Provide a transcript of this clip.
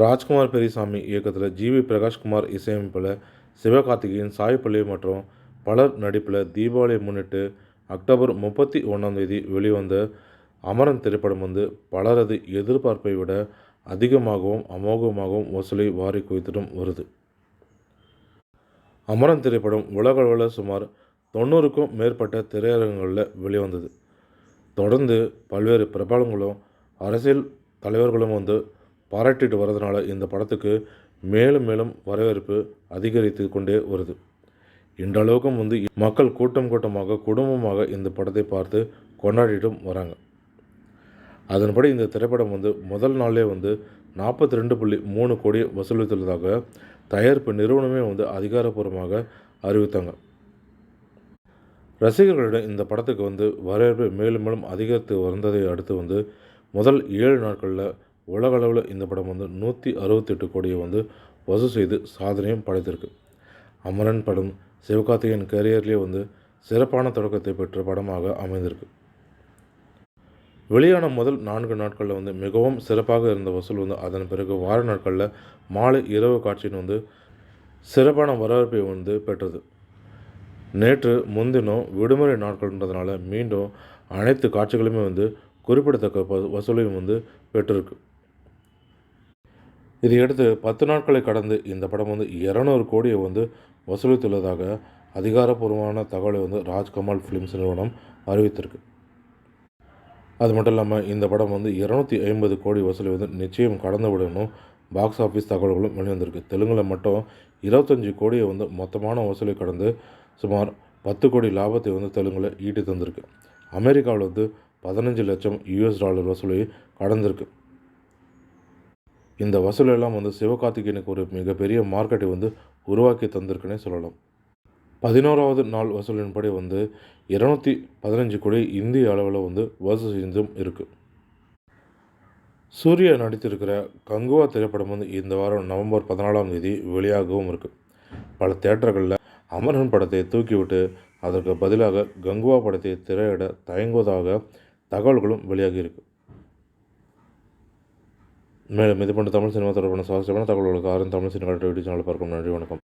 ராஜ்குமார் பெரியசாமி இயக்கத்தில் ஜிவி பிரகாஷ்குமார் இசையமைப்பில் சிவகார்த்திகேயன் சாய் மற்றும் பலர் நடிப்பில் தீபாவளியை முன்னிட்டு அக்டோபர் முப்பத்தி ஒன்றாம் தேதி வெளிவந்த அமரன் திரைப்படம் வந்து பலரது எதிர்பார்ப்பை விட அதிகமாகவும் அமோகமாகவும் வசூலை வாரி குவித்திடும் வருது. அமரன் திரைப்படம் உலகளவில் சுமார் தொண்ணூறுக்கும் மேற்பட்ட திரையரங்குகளில் வெளிவந்தது. தொடர்ந்து பல்வேறு பிரபலங்களும் அரசியல் தலைவர்களும் வந்து பாராட்டிட்டு வர்றதுனால இந்த படத்துக்கு மேலும் மேலும் வரவேற்பு அதிகரித்து கொண்டே வருது. இன்றளவுக்கும் வந்து மக்கள் கூட்டம் கூட்டமாக குடும்பமாக இந்த படத்தை பார்த்து கொண்டாடிட்டும் வராங்க. அதன்படி இந்த திரைப்படம் வந்து முதல் நாளே வந்து நாற்பத்தி ரெண்டு புள்ளி மூணு கோடி வசூலித்துள்ளதாக தயாரிப்பு நிறுவனமே வந்து அதிகாரப்பூர்வமாக அறிவித்தாங்க. ரசிகர்களிடம் இந்த படத்துக்கு வந்து வரவேற்பு மேலும் மேலும் அதிகரித்து வந்ததை அடுத்து வந்து முதல் ஏழு நாட்களில் உலகளவில் இந்த படம் வந்து நூற்றி அறுபத்தெட்டு கோடியை வந்து வசூல் செய்து சாதனையும் படைத்திருக்கு. அமரன் படம் சிவகார்த்திகேயன் கேரியர்லேயே வந்து சிறப்பான தொடக்கத்தை பெற்ற படமாக அமைந்திருக்கு. வெளியான முதல் நான்கு நாட்களில் வந்து மிகவும் சிறப்பாக இருந்த வசூல் வந்து அதன் பிறகு வார நாட்களில் மாலை இரவு காட்சின்னு வந்து சிறப்பான வரவேற்பை வந்து பெற்றது. நேற்று முன்தினம் விடுமுறை நாட்கள்ன்றதுனால மீண்டும் அனைத்து காட்சிகளுமே வந்து குறிப்பிடத்தக்க வசூலையும் வந்து பெற்றிருக்கு. இதையடுத்து பத்து நாட்களை கடந்து இந்த படம் வந்து இரநூறு கோடியை வந்து வசூலித்துள்ளதாக அதிகாரப்பூர்வமான தகவலை வந்து ராஜ்கமல் ஃபிலிம்ஸ் நிறுவனம் அறிவித்திருக்கு. அது மட்டும் இல்லாமல் இந்த படம் வந்து இரநூத்தி ஐம்பது கோடி வசூலை வந்து நிச்சயம் கடந்து விடணும் பாக்ஸ் ஆஃபீஸ் தகவல்களும் வெளிவந்திருக்கு. தெலுங்கில் மட்டும் இருபத்தஞ்சி கோடியை வந்து மொத்தமான வசூலை கடந்து சுமார் பத்து கோடி லாபத்தை வந்து தெலுங்கில் ஈட்டி தந்திருக்கு. அமெரிக்காவில் வந்து பதினஞ்சு லட்சம் யூஎஸ் டாலர் வசூலை கடந்திருக்கு. இந்த வசூலெல்லாம் வந்து சிவகார்த்திகேயனுக்கு ஒரு மிகப்பெரிய மார்க்கெட்டை வந்து உருவாக்கி தந்திருக்குன்னே சொல்லலாம். பதினோராவது நாள் வசூலின்படி வந்து இரநூத்தி பதினஞ்சு கோடி இந்திய அளவில் வந்து வசூல் செஞ்சும் இருக்குது சூர்யா நடித்திருக்கிற கங்குவா திரைப்படம் வந்து இந்த வாரம் நவம்பர் பதினாலாம் தேதி வெளியாகவும் இருக்குது பல தேட்டர்களில் அமரன் படத்தை தூக்கிவிட்டு அதற்கு பதிலாக கங்குவா படத்தை திரையிட தயங்குவதாக தகவல்களும் வெளியாகி இருக்குது மேலும் இது போன்ற தமிழ் சினிமா தொடர்பான சுவாரஸ்யமான தகவல்களுக்கு ஆறும் தமிழ் சினிமா யூடியூப் சேனல் பார்க்கும் நன்றி வணக்கம்